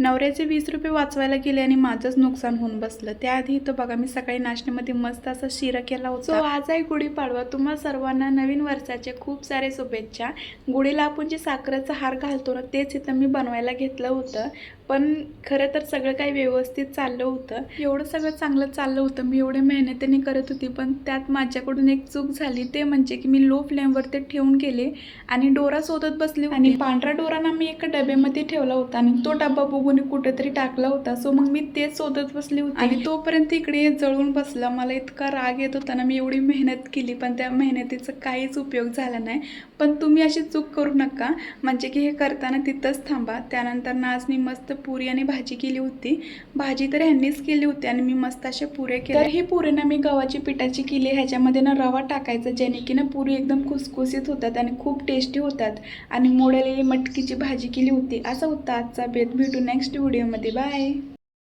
नवऱ्याचे वीस रुपये वाचवायला गेले आणि माझंच नुकसान होऊन बसलं. त्याआधी इथं बघा मी सकाळी नाश्त्यामध्ये मस्त असा शिरा केला होता. So, आज आहे गुढीपाडवा तुम्हा सर्वांना नवीन वर्षाचे खूप सारे शुभेच्छा. गुढीला आपण जे साखरेचा हार घालतो ना तेच इथं मी बनवायला घेतलं होतं. पण खरं तर सगळं काही व्यवस्थित चाललं होतं. एवढं सगळं चांगलं चाललं होतं. मी एवढे मेहनतीने करत होती पण त्यात माझ्याकडून एक चूक झाली. ते म्हणजे की मी लो फ्लेमवर ते ठेवून गेले आणि डोरा शोधत बसली. आणि पांढरा डोरा ना मी एका डब्यामध्ये ठेवला होता आणि तो डबा बघून कुठेतरी टाकला होता. सो मग मी तेच शोधत बसली होती. आणि तोपर्यंत इकडे जळून बसला. मला इतका राग येत होता ना मी एवढी मेहनत केली पण त्या मेहनतीचा काहीच उपयोग झाला नाही. पण तुम्ही अशी चूक करू नका. म्हणजे की हे करताना तिथंच थांबा. त्यानंतर ना आज मी मस्त पुरी आणि भाजी केली होती. भाजी तर ह्यांनीच केली होती आणि मी मस्त अशा पुऱ्या केल्या तर ही पुरी ना मी गव्हाची पिठाची केली. ह्याच्यामध्ये ना रवा टाकायचा जेणे की ना पुरी एकदम खुसखुशीत होतात आणि खूप टेस्टी होतात. आणि मोडलेली मटकीची भाजी केली होती. असा होता आजचा बेत भेटू ನೆಕ್ಸ್ಟ್ ವಿಡಿಯೋ ಮತ್ತೆ ಬಾಯ್